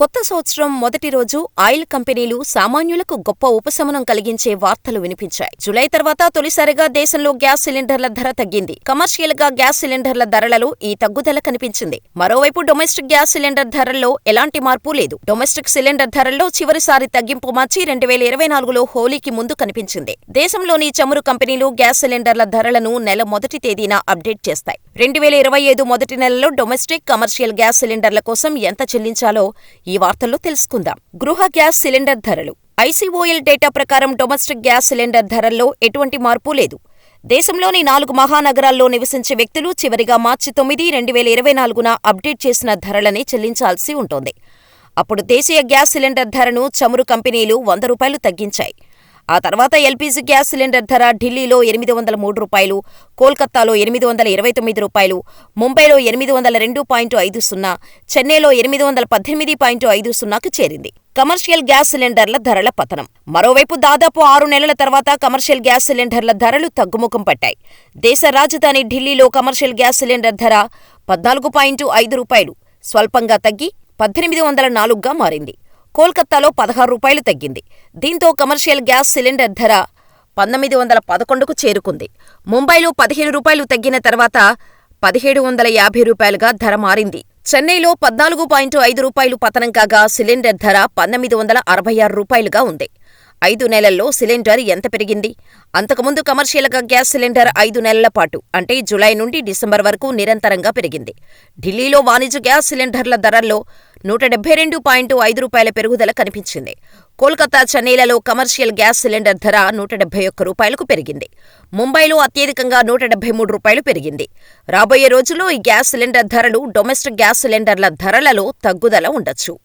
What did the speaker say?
కొత్త సంవత్సరం మొదటి రోజు ఆయిల్ కంపెనీలు సామాన్యులకు గొప్ప ఉపశమనం కలిగించే వార్తలు వినిపించాయి. జులై తర్వాత తొలిసారిగా దేశంలో గ్యాస్ సిలిండర్ల ధర తగ్గింది. కమర్షియల్గా గ్యాస్ సిలిండర్ల ధరలలో ఈ తగ్గుదల కనిపించింది. మరోవైపు డొమెస్టిక్ గ్యాస్ సిలిండర్ ధరల్లో ఎలాంటి మార్పు లేదు. డొమెస్టిక్ సిలిండర్ ధరల్లో చివరిసారి తగ్గింపు మార్చి రెండు వేల ఇరవై నాలుగులో హోలీకి ముందు కనిపించింది. దేశంలోని చమురు కంపెనీలు గ్యాస్ సిలిండర్ల ధరలను నెల మొదటి తేదీన అప్డేట్ చేస్తాయి. రెండు వేల ఇరవై ఐదు మొదటి నెలలో డొమెస్టిక్ కమర్షియల్ గ్యాస్ సిలిండర్ల కోసం ఎంత చెల్లించాలో ఈ వార్తల్లో తెలుసుకుందాం. గృహ గ్యాస్ సిలిండర్ ధరలు. ఐసీఓఎల్ డేటా ప్రకారం డొమెస్టిక్ గ్యాస్ సిలిండర్ ధరల్లో ఎటువంటి మార్పు లేదు. దేశంలోని నాలుగు మహానగరాల్లో నివసించే వ్యక్తులు చివరిగా మార్చి తొమ్మిది రెండు వేల ఇరవై నాలుగున అప్డేట్ చేసిన ధరలనే చెల్లించాల్సి ఉంటుంది. అప్పుడు దేశీయ గ్యాస్ సిలిండర్ ధరను చమురు కంపెనీలు వంద రూపాయలు తగ్గించాయి. ఆ తర్వాత ఎల్పీజీ గ్యాస్ సిలిండర్ ధర ఢిల్లీలో ఎనిమిది వందల మూడు రూపాయలు కోల్కతాలో ఎనిమిది వందల ఇరవై తొమ్మిది రూపాయలు ముంబైలో ఎనిమిది వందల రెండు పాయింట్ ఐదు సున్నా చెన్నైలో ఎనిమిది వందల పద్దెనిమిది పాయింట్ ఐదు సున్నాకు చేరింది. కమర్షియల్ గ్యాస్ సిలిండర్ల ధరల పతనం. మరోవైపు దాదాపు ఆరు నెలల తర్వాత కమర్షియల్ గ్యాస్ సిలిండర్ల ధరలు తగ్గుముఖం పట్టాయి. దేశ రాజధాని ఢిల్లీలో కమర్షియల్ గ్యాస్ సిలిండర్ ధర పద్నాలుగు పాయింట్ ఐదు రూపాయలు స్వల్పంగా తగ్గి పద్దెనిమిది వందల నాలుగుగా మారింది. కోల్కతాలో పదహారు రూపాయలు తగ్గింది. దీంతో కమర్షియల్ గ్యాస్ సిలిండర్ ధర పంతొమ్మిది వందల పదకొండుకు చేరుకుంది. ముంబైలో పదిహేను రూపాయలు తగ్గిన తర్వాత పదిహేడు వందల యాభై రూపాయలుగా ధర మారింది. చెన్నైలో పద్నాలుగు పాయింట్ ఐదు రూపాయలు పతనం కాగా సిలిండర్ ధర పంతొమ్మిది వందల అరవై ఆరు రూపాయలుగా ఉంది. ఐదు నెలల్లో సిలిండర్ ఎంత పెరిగింది? అంతకుముందు కమర్షియల్గా గ్యాస్ సిలిండర్ ఐదు నెలల పాటు అంటే జులై నుండి డిసెంబర్ వరకు నిరంతరంగా పెరిగింది. ఢిల్లీలో వాణిజ్య గ్యాస్ సిలిండర్ల ధరల్లో నూట డెబ్బై రెండు పాయింట్ ఐదు రూపాయల పెరుగుదల కనిపించింది. కోల్కతా చెన్నైలలో కమర్షియల్ గ్యాస్ సిలిండర్ ధర నూట డెబ్బై ఒక్క రూపాయలకు పెరిగింది. ముంబైలో అత్యధికంగా నూట డెబ్బై మూడు రూపాయలు పెరిగింది. రాబోయే రోజుల్లో ఈ గ్యాస్ సిలిండర్ ధరలు డొమెస్టిక్ గ్యాస్ సిలిండర్ల ధరలలో తగ్గుదల ఉండొచ్చు.